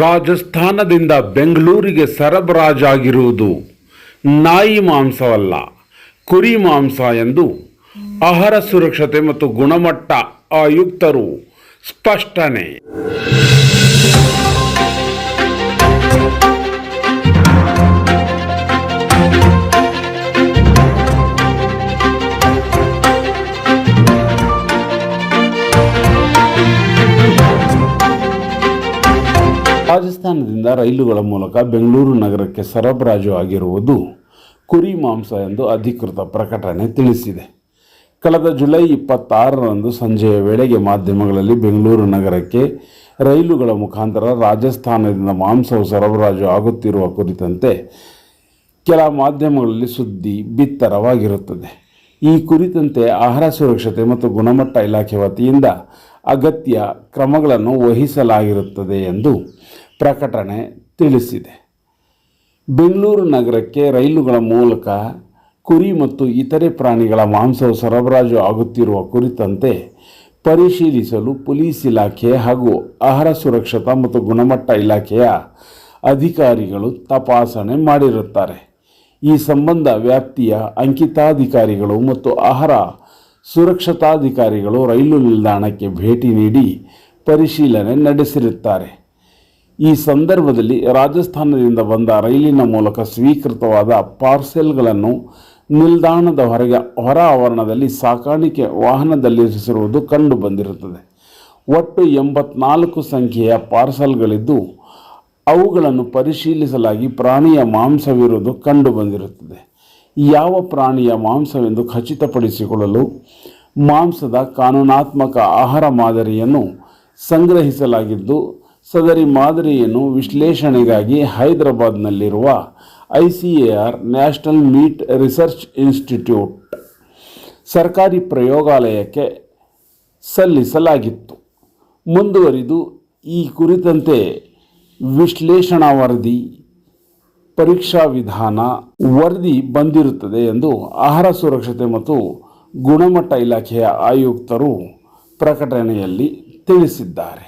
ರಾಜಸ್ಥಾನದಿಂದ ಬೆಂಗಳೂರಿಗೆ ಸರಬರಾಜಾಗಿರುವುದು ನಾಯಿ ಮಾಂಸವಲ್ಲ ಕುರಿ ಮಾಂಸ ಎಂದು ಆಹಾರ ಸುರಕ್ಷತೆ ಮತ್ತು ಗುಣಮಟ್ಟ ಆಯುಕ್ತರು ಸ್ಪಷ್ಟನೆ. ರಾಜಸ್ಥಾನದಿಂದ ರೈಲುಗಳ ಮೂಲಕ ಬೆಂಗಳೂರು ನಗರಕ್ಕೆ ಸರಬರಾಜು ಆಗಿರುವುದು ಕುರಿ ಮಾಂಸ ಎಂದು ಅಧಿಕೃತ ಪ್ರಕಟಣೆ ತಿಳಿಸಿದೆ. ಕಳೆದ ಜುಲೈ ಇಪ್ಪತ್ತಾರರಂದು ಸಂಜೆಯ ವೇಳೆಗೆ ಮಾಧ್ಯಮಗಳಲ್ಲಿ ಬೆಂಗಳೂರು ನಗರಕ್ಕೆ ರೈಲುಗಳ ಮುಖಾಂತರ ರಾಜಸ್ಥಾನದಿಂದ ಮಾಂಸವು ಸರಬರಾಜು ಆಗುತ್ತಿರುವ ಕುರಿತಂತೆ ಕೆಲ ಮಾಧ್ಯಮಗಳಲ್ಲಿ ಸುದ್ದಿ ಬಿತ್ತರವಾಗಿರುತ್ತದೆ. ಈ ಕುರಿತಂತೆ ಆಹಾರ ಸುರಕ್ಷತೆ ಮತ್ತು ಗುಣಮಟ್ಟ ಇಲಾಖೆ ವತಿಯಿಂದ ಅಗತ್ಯ ಕ್ರಮಗಳನ್ನು ವಹಿಸಲಾಗಿರುತ್ತದೆ ಎಂದು ಪ್ರಕಟಣೆ ತಿಳಿಸಿದೆ. ಬೆಂಗಳೂರು ನಗರಕ್ಕೆ ರೈಲುಗಳ ಮೂಲಕ ಕುರಿ ಮತ್ತು ಇತರೆ ಪ್ರಾಣಿಗಳ ಮಾಂಸವು ಸರಬರಾಜು ಆಗುತ್ತಿರುವ ಕುರಿತಂತೆ ಪರಿಶೀಲಿಸಲು ಪೊಲೀಸ್ ಇಲಾಖೆ ಹಾಗೂ ಆಹಾರ ಸುರಕ್ಷತಾ ಮತ್ತು ಗುಣಮಟ್ಟ ಇಲಾಖೆಯ ಅಧಿಕಾರಿಗಳು ತಪಾಸಣೆ ಮಾಡಿರುತ್ತಾರೆ. ಈ ಸಂಬಂಧ ವ್ಯಾಪ್ತಿಯ ಅಂಕಿತಾಧಿಕಾರಿಗಳು ಮತ್ತು ಆಹಾರ ಸುರಕ್ಷತಾಧಿಕಾರಿಗಳು ರೈಲು ನಿಲ್ದಾಣಕ್ಕೆ ಭೇಟಿ ನೀಡಿ ಪರಿಶೀಲನೆ ನಡೆಸಿರುತ್ತಾರೆ. ಈ ಸಂದರ್ಭದಲ್ಲಿ ರಾಜಸ್ಥಾನದಿಂದ ಬಂದ ರೈಲಿನ ಮೂಲಕ ಸ್ವೀಕೃತವಾದ ಪಾರ್ಸೆಲ್ಗಳನ್ನು ನಿಲ್ದಾಣದ ಹೊರಗೆ ಹೊರ ಆವರಣದಲ್ಲಿ ಸಾಕಾಣಿಕೆ ವಾಹನದಲ್ಲಿರಿಸಿರುವುದು ಕಂಡು ಬಂದಿರುತ್ತದೆ. ಒಟ್ಟು ಎಂಬತ್ನಾಲ್ಕು ಸಂಖ್ಯೆಯ ಪಾರ್ಸೆಲ್ಗಳಿದ್ದು, ಅವುಗಳನ್ನು ಪರಿಶೀಲಿಸಲಾಗಿ ಪ್ರಾಣಿಯ ಮಾಂಸವಿರುವುದು ಕಂಡು ಬಂದಿರುತ್ತದೆ. ಯಾವ ಪ್ರಾಣಿಯ ಮಾಂಸವೆಂದು ಖಚಿತಪಡಿಸಿಕೊಳ್ಳಲು ಮಾಂಸದ ಕಾನೂನಾತ್ಮಕ ಆಹಾರ ಮಾದರಿಯನ್ನು ಸಂಗ್ರಹಿಸಲಾಗಿದ್ದು ಸದರಿ ಮಾದರಿಯನ್ನು ವಿಶ್ಲೇಷಣೆಗಾಗಿ ಹೈದರಾಬಾದ್ನಲ್ಲಿರುವ I C A R national meat research institute ಸರ್ಕಾರಿ ಪ್ರಯೋಗಾಲಯಕ್ಕೆ ಸಲ್ಲಿಸಲಾಗಿತ್ತು. ಮುಂದುವರಿದು ಈ ಕುರಿತಂತೆ ವಿಶ್ಲೇಷಣಾ ವರದಿ, ಪರೀಕ್ಷಾ ವಿಧಾನ ವರದಿ ಬಂದಿರುತ್ತದೆ ಎಂದು ಆಹಾರ ಸುರಕ್ಷತೆ ಮತ್ತು ಗುಣಮಟ್ಟ ಇಲಾಖೆಯ ಆಯುಕ್ತರು ಪ್ರಕಟಣೆಯಲ್ಲಿ ತಿಳಿಸಿದ್ದಾರೆ.